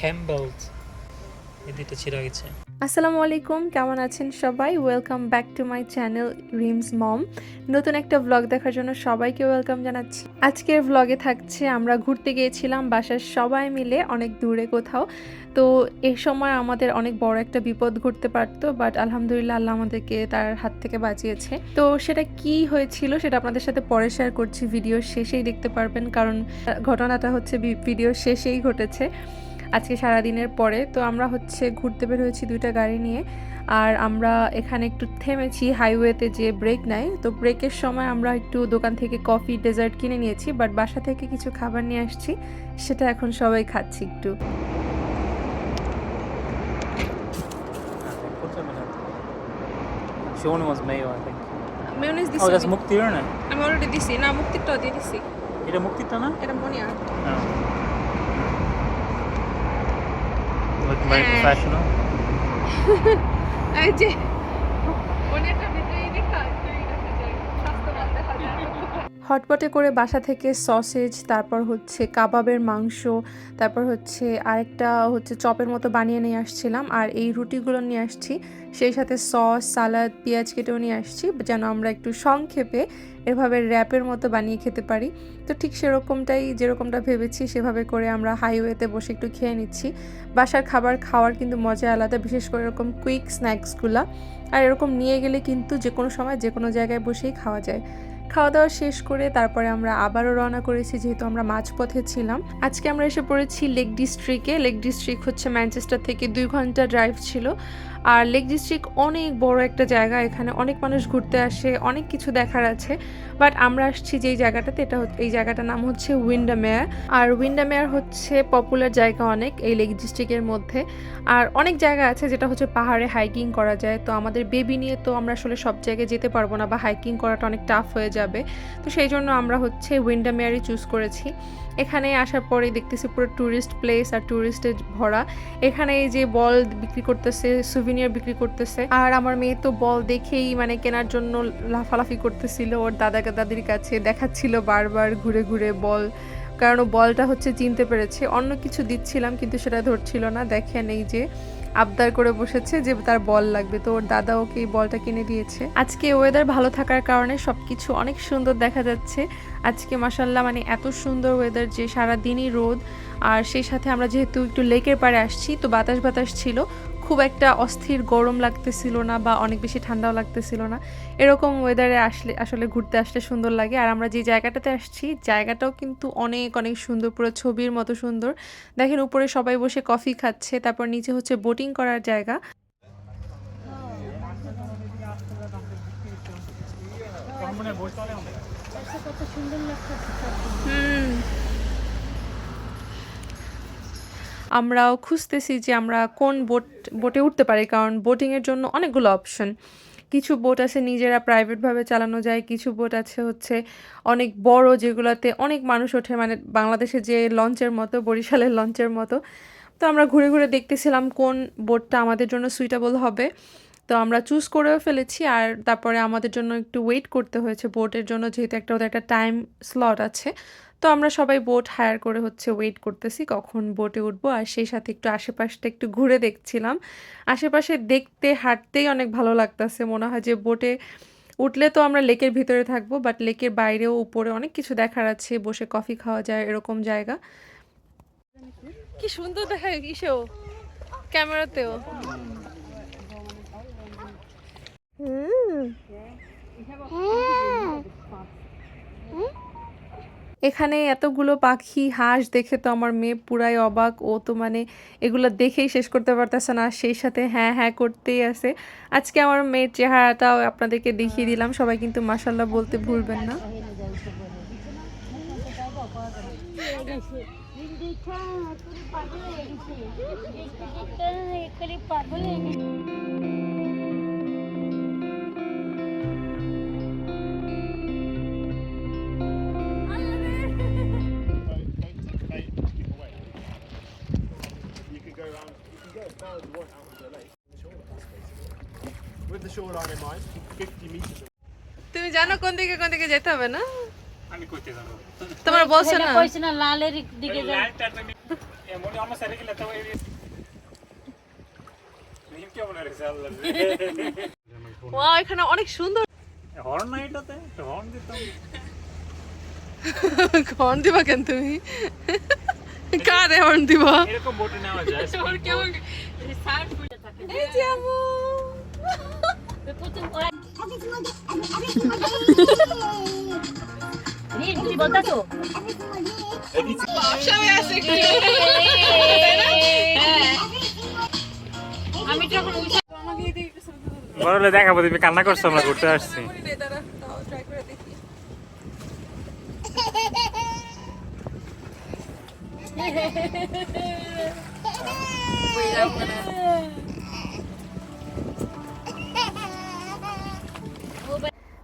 ক্যাম্বেলস আসসালামু আলাইকুম, কেমন আছেন সবাই? Welcome back to my channel Rims mom নতুন একটা ব্লগ দেখার জন্য সবাইকে ওয়েলকাম জানাচ্ছি। আজকের ব্লগে থাকছে, আমরা ঘুরতে গিয়েছিলাম বাসার সবাই মিলে, অনেক দূরে কোথাও। তো এই সময় আমাদের অনেক বড় একটা বিপদ ঘটতে পারতো বাট আলহামদুলিল্লাহ আল্লাহ আমাদেরকে তার হাত থেকে বাঁচিয়েছে। তো সেটা কি হয়েছিল সেটা আপনাদের সাথে পরে শেয়ার করছি ভিডিও শেষেই দেখতে পারবেন, কারণ ঘটনাটা হচ্ছে ভিডিও শেষেই ঘটেছে। আজকে সারা দিনের পরে তো আমরা হচ্ছে ঘুরতে বের হয়েছি দুইটা গাড়ি নিয়ে। আর আমরা এখানে একটু থেমেছি হাইওয়েতে যে ব্রেক নেয় তো ব্রেকের সময় আমরা একটু দোকান থেকে কফি ডেজার্ট কিনে নিয়েছি বাট বাসা থেকে কিছু খাবার নিয়ে আসছি সেটা এখন সবাই খাচ্ছি একটু। Mayo, I think. Mayonnaise Oh, দিছি। মুক্তির না? আমি অলরেডি দিছি। না মুক্তিরটাও দিয়ে দিছি। এটা মুক্তিরটা না? এটা মনে আর Oh. Look very হ্যাঁ। professional. এই যে মনেরটা ভিতরে দেখা হটপটে করে বাসা থেকে সসেজ, তারপর হচ্ছে কাবাবের মাংস, তারপর হচ্ছে আরেকটা হচ্ছে চপের মতো বানিয়ে নিয়ে আসছিলাম। আর এই রুটিগুলো নিয়ে আসছি, সেই সাথে সস, সালাদ, পেঁয়াজ কেটেও নিয়ে আসছি, যেন আমরা একটু সংক্ষেপে এভাবে র্যাপের মতো বানিয়ে খেতে পারি। তো ঠিক সেরকমটাই, যেরকমটা ভেবেছি, সেভাবে করে আমরা হাইওয়েতে বসে একটু খেয়ে নিচ্ছি। বাসার খাবার খাওয়ার কিন্তু মজা আলাদা, বিশেষ করে এরকম কুইক স্ন্যাক্সগুলো। আর এরকম নিয়ে গেলে কিন্তু যে কোনো সময় যে কোনো জায়গায় বসেই খাওয়া যায়। খাওয়া দাওয়া শেষ করে তারপরে আমরা আবারও রওনা করেছি, যেহেতু আমরা মাঝপথে ছিলাম। আজকে আমরা এসে পড়েছি লেক ডিস্ট্রিক্টে লেক ডিস্ট্রিক্ট হচ্ছে ম্যানচেস্টার থেকে দুই ঘণ্টা ড্রাইভ ছিল। আর লেক ডিস্ট্রিক্ট অনেক বড় একটা জায়গা, এখানে অনেক মানুষ ঘুরতে আসে, অনেক কিছু দেখার আছে। বাট আমরা আসছি যেই জায়গাটাতে, এটা এই জায়গাটার নাম হচ্ছে উইন্ডামেয়ার আর উইন্ডামেয়ার হচ্ছে পপুলার জায়গা অনেক এই লেক ডিস্ট্রিক্টের মধ্যে। আর অনেক জায়গা আছে যেটা হচ্ছে পাহাড়ে হাইকিং করা যায়। তো আমাদের বেবি নিয়ে তো আমরা আসলে সব জায়গায় যেতে পারব না বা হাইকিং করাটা অনেক টাফ হয়ে যাবে। তো সেই জন্য আমরা হচ্ছে উইন্ডামেয়ারই চুজ করেছি। এখানে আসার পরে দেখতেছি পুরো ট্যুরিস্ট প্লেস আর ট্যুরিস্টের ভরা। এখানে এই যে বল বিক্রি করতেছে সুভিনিয়ার বিক্রি করতেছে। আর আমার মেয়ে তো বল দেখেই মানে কেনার জন্য লাফালাফি করতেছিল। ওর দাদা দাদির কাছে দেখাচ্ছিল বারবার ঘুরে ঘুরে বল। কারণ ও বলটা হচ্ছে চিনতে পেরেছে। অন্য কিছু দিচ্ছিলাম, কিন্তু সেটা ধরছিল না। দেখেন এই যে আবদার করে বসেছে যে তার বল লাগবে। তো ওর দাদা ওকে এই বলটা কিনে দিয়েছে। আজকে ওয়েদার ভালো থাকার কারণে সবকিছু অনেক সুন্দর দেখা যাচ্ছে। আজকে মাসাল্লাহ মানে এত সুন্দর ওয়েদার যে সারাদিনই রোদ। আর সেই সাথে আমরা যেহেতু একটু লেকের পাড়ে আসছি, তো বাতাস বাতাস ছিল। খুব একটা অস্থির গরম লাগতেছিল না বা অনেক বেশি ঠান্ডাও লাগতেছিল না। এরকম ওয়েদারে আসলে আসলে ঘুরতে আসলে সুন্দর লাগে। আর আমরা যে জায়গাটাতে আসছি জায়গাটাও কিন্তু অনেক অনেক সুন্দর পুরো ছবির মতো সুন্দর। দেখেন উপরে সবাই বসে কফি খাচ্ছে তারপর নিচে হচ্ছে বোটিং করার জায়গা। হুম। আমরাও খুঁজতেছি যে আমরা কোন বোট, বোটে উঠতে পারি, কারণ বোটিংয়ের জন্য অনেকগুলো অপশন কিছু বোট আছে নিজেরা প্রাইভেটভাবে চালানো যায়, কিছু বোট আছে হচ্ছে অনেক বড় যেগুলোতে অনেক মানুষ ওঠে মানে বাংলাদেশে যে লঞ্চের মতো, বরিশালের লঞ্চের মতো। তো আমরা ঘুরে ঘুরে দেখতেছিলাম কোন বোটটা আমাদের জন্য সুইটেবল হবে। তো আমরা চুজ করেও ফেলেছি আর তারপরে আমাদের জন্য একটু ওয়েট করতে হয়েছে বোটের জন্য, যেহেতু একটা, ওদের একটা টাইম স্লট আছে। তো আমরা সবাই বোট হায়ার করে হচ্ছে ওয়েট করতেছি কখন বোটে উঠবো। আর সেই সাথে একটু আশেপাশটা একটু ঘুরে দেখছিলাম। আশেপাশে দেখতে হাঁটতেই অনেক ভালো লাগতেছে। মনে হয় যে বোটে উঠলে তো আমরা লেকের ভিতরে থাকব বাট লেকের বাইরেও উপরে অনেক কিছু দেখার আছে। বসে কফি খাওয়া যায় এরকম জায়গা। কি সুন্দর দেখা ইসেও ক্যামেরাতেও। এখানে এতগুলো পাখি, হাঁস দেখে তো আমার মেয়ে পুরাই অবাক। ও তো মানে এগুলো দেখেই শেষ করতে পারতেছে না, সেই সাথে হ্যাঁ হ্যাঁ করতেই আছে। আজকে আমার মেয়ের চেহারাটাও আপনাদেরকে দেখিয়ে দিলাম। সবাই কিন্তু মাসাল্লাহ বলতে ভুলবেন না। পাগল তুমি জানো কোন দিকে কোন দিকে যেতে হবে না? আমি কইতে যাব। তোমার বলছে না? কইছি না লালের দিকে যাও। এমন আমার গেলে তো এই নিম কেমন হয়েছে আল্লাহ ওয়াও এখানে অনেক সুন্দর হর্ন না এটাতে? হর্ন দিতাম। হর্ন দিবা কেন তুমি? কারে হর্ন দিবা? এরকম বোটে নেওয়া যায় কেমন করে থাকে এই আমি বড়লে দেখাবো তুমি কান্না করছ আমরা ঘুরতে আসছি।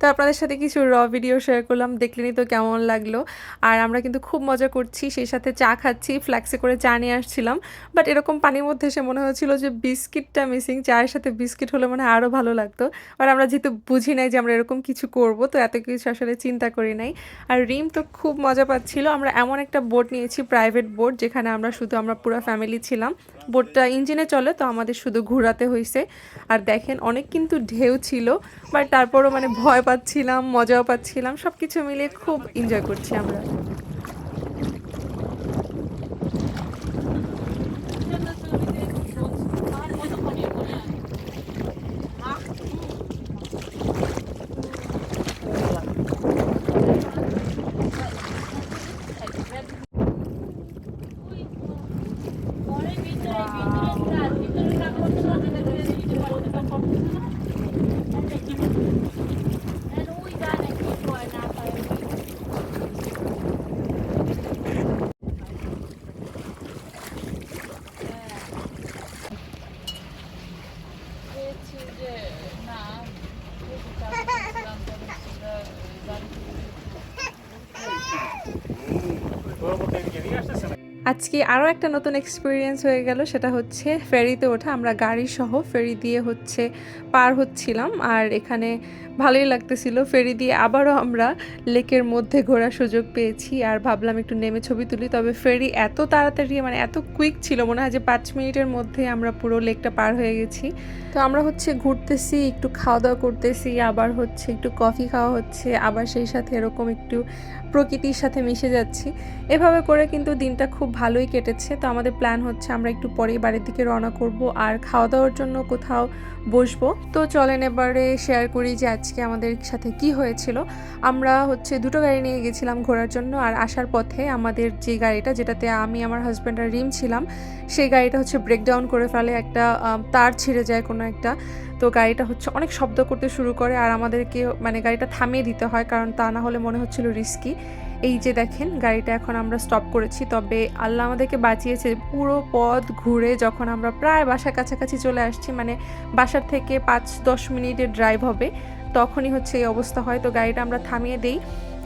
তো আপনাদের সাথে কিছু র ভিডিও শেয়ার করলাম দেখলেনই তো কেমন লাগল। আর আমরা কিন্তু খুব মজা করছি, সেই সাথে চা খাচ্ছি ফ্ল্যাক্সে করে চা নিয়ে আসছিলাম। বাট এরকম পানির মধ্যে এসে মনে হচ্ছিল যে বিস্কিটটা মিসিং চায়ের সাথে বিস্কিট হলে মানে আরও ভালো লাগতো। আর আমরা যেহেতু বুঝি নাই যে আমরা এরকম কিছু করব, তো এত কিছু আসলে চিন্তা করি নাই। আর রিম তো খুব মজা পাচ্ছিল। আমরা এমন একটা বোট নিয়েছি প্রাইভেট বোট যেখানে আমরা শুধু আমরা পুরো ফ্যামিলি ছিলাম। বোটটা ইঞ্জিনে চলে, তো আমাদের শুধু ঘোরাতে হয়েছে আর দেখেন, অনেক কিন্তু ঢেউ ছিল বাট তারপরও মানে ভয় পাচ্ছিলাম মজাও পাচ্ছিলাম সব কিছু মিলিয়ে খুব এনজয় করছি আমরা ঘরের ভিতরে ভিতরে কাজ ভিতরে কাজ করতে করতে ভিতরে দিতে পারবে তখন আর ওই গানে কি কয় না কয় পেয়েছি যে না যেহেতু চাকরি করছিলাম, তখন সেটা বাড়ি বড় বোটে এদিকে এদিকে আসতেছে না আজকে আরও একটা নতুন এক্সপিরিয়েন্স হয়ে গেল, সেটা হচ্ছে ফেরিতে ওঠা। আমরা গাড়ি সহ ফেরি দিয়ে হচ্ছে পার হচ্ছিলাম, আর এখানে ভালোই লাগতেছিল। ফেরি দিয়ে আবারও আমরা লেকের মধ্যে ঘোরার সুযোগ পেয়েছি, আর ভাবলাম একটু নেমে ছবি তুলি। তবে ফেরি এত তাড়াতাড়ি মানে এত কুইক ছিল, মনে হয় যে পাঁচ মিনিটের মধ্যে আমরা পুরো লেকটা পার হয়ে গেছি। তো আমরা হচ্ছে ঘুরতেছি, একটু খাওয়া দাওয়া করতেছি, আবার হচ্ছে একটু কফি খাওয়া হচ্ছে, আবার সেই সাথে এরকম একটু প্রকৃতির সাথে মিশে যাচ্ছি। এভাবে করে কিন্তু দিনটা খুব ভালোই কেটেছে। তো আমাদের প্ল্যান হচ্ছে আমরা একটু পরেই বাড়ির দিকে রওনা করব আর খাওয়া দাওয়ার জন্য কোথাও বসবো। তো চলেন এবারে শেয়ার করি যে আজকে আমাদের সাথে কি হয়েছিল। আমরা হচ্ছে দুটো গাড়ি নিয়ে গেছিলাম ঘোরার জন্য আর আসার পথে আমাদের যে গাড়িটা যেটাতে আমি আমার হাজব্যান্ড আর রিম ছিলাম, সেই গাড়িটা হচ্ছে ব্রেকডাউন করে ফেলে। একটা তার ছিঁড়ে যায় কোনো একটা। তো গাড়িটা হচ্ছে অনেক শব্দ করতে শুরু করে আর আমাদেরকে মানে গাড়িটা থামিয়ে দিতে হয়, কারণ তা না হলে মনে হচ্ছিল রিস্কি এই যে দেখেন, গাড়িটা এখন আমরা স্টপ করেছি। তবে আল্লাহ আমাদেরকে বাঁচিয়েছে পুরো পথ ঘুরে যখন আমরা প্রায় বাসার কাছাকাছি চলে আসছি মানে বাসার থেকে পাঁচ দশ মিনিটের ড্রাইভ হবে, তখনই হচ্ছে এই অবস্থা হয়। তো গাড়িটা আমরা থামিয়ে দেই।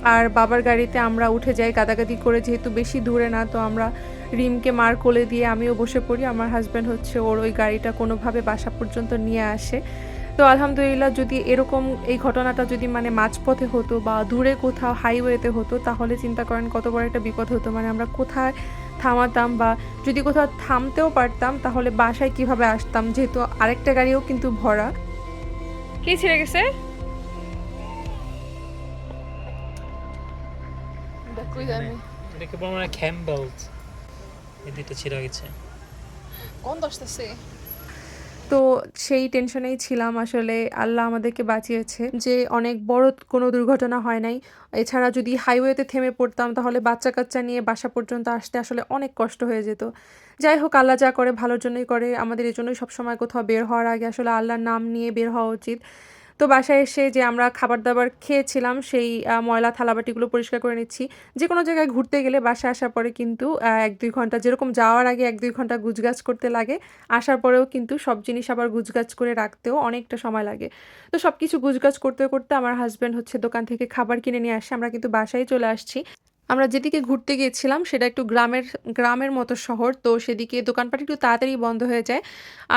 আর বাবার গাড়িতে আমরা উঠে যাই গাদাগাদি করে, যেহেতু বেশি দূরে না, তো আমরা রিমকে মার কোলে দিয়ে আমিও বসে পড়ি। আমার হাজব্যান্ড হচ্ছে ওর ওই গাড়িটা কোনোভাবে বাসা পর্যন্ত নিয়ে আসে। তো আলহামদুলিল্লাহ যদি এরকম এই ঘটনাটা যদি মানে মাঝপথে হতো বা দূরে কোথাও হাইওয়েতে হতো, তাহলে চিন্তা করেন কত বড় একটা বিপদ হতো। মানে আমরা কোথায় থামাতাম বা যদি কোথাও থামতেও পারতাম, তাহলে বাসায় কীভাবে আসতাম? যেহেতু আরেকটা গাড়িও কিন্তু ভরা। কি ছিঁড়ে গেছে? দেখুই জানি এটাকে বলা ক্যাম্বেলস এই দুটো ছিঁড়া গেছে। কোন আসতেছে তো সেই টেনশনেই ছিলাম আসলে আল্লাহ আমাদেরকে বাঁচিয়েছে যে অনেক বড় কোনো দুর্ঘটনা হয় নাই। এছাড়া যদি হাইওয়েতে থেমে পড়তাম তাহলে বাচ্চা কাচ্চা নিয়ে বাসা পর্যন্ত আসতে আসলে অনেক কষ্ট হয়ে যেত। যাই হোক আল্লাহ যা করে ভালোর জন্যই করে। আমাদের এই জন্যই সবসময় কোথাও বের হওয়ার আগে আসলে আল্লাহর নাম নিয়ে বের হওয়া উচিত। তো বাসায় এসে যে আমরা খাবার দাবার খেয়েছিলাম, সেই ময়লা থালাবাটিগুলো পরিষ্কার করে নিচ্ছি। যে কোনো জায়গায় ঘুরতে গেলে বাসায় আসার পরে কিন্তু এক দুই ঘণ্টা যেরকম যাওয়ার আগে এক দুই ঘণ্টা গুজগাছ করতে লাগে, আসার পরেও কিন্তু সব জিনিস আবার গুজগাছ করে রাখতেও অনেকটা সময় লাগে। তো সব কিছু গুজগাছ করতে করতে আমার হাজব্যান্ড হচ্ছে দোকান থেকে খাবার কিনে নিয়ে আসে, আমরা কিন্তু বাসায় চলে আসছি। আমরা যেদিকে ঘুরতে গিয়েছিলাম, সেটা একটু গ্রামের গ্রামের মতো শহর। তো সেদিকে দোকানপাট একটু তাড়াতাড়ি বন্ধ হয়ে যায়।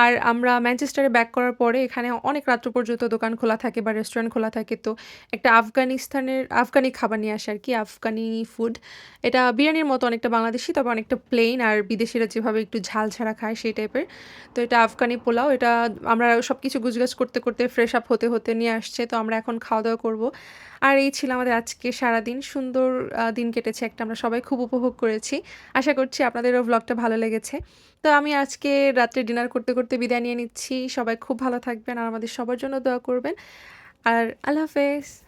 আর আমরা ম্যানচেস্টারে ব্যাক করার পরে এখানে অনেক রাত্র পর্যন্ত দোকান খোলা থাকে বা রেস্টুরেন্ট খোলা থাকে। তো একটা আফগানিস্তানের, আফগানি খাবার নিয়ে আসে আর কি, আফগানি ফুড এটা বিরিয়ানির মতো অনেকটা বাংলাদেশি, তবে অনেকটা প্লেন আর বিদেশিরা যেভাবে একটু ঝাল ছাড়া খায় সেই টাইপের তো এটা আফগানি পোলাও। এটা আমরা সব কিছু গুজগাজ করতে করতে ফ্রেশ আপ হতে হতে নিয়ে আসছে। তো আমরা এখন খাওয়া দাওয়া করব। আর এই ছিল আমাদের আজকে সারাদিন। সুন্দর দিন কেটেছে একটা আমরা সবাই খুব উপভোগ করেছি। আশা করছি আপনাদেরও ব্লগটা ভালো লেগেছে। তো আমি আজকে রাত্রে ডিনার করতে করতে বিদায় নিয়ে নিচ্ছি। সবাই খুব ভালো থাকবেন আর আমাদের সবার জন্য দোয়া করবেন। আর আল্লাহ হাফেজ।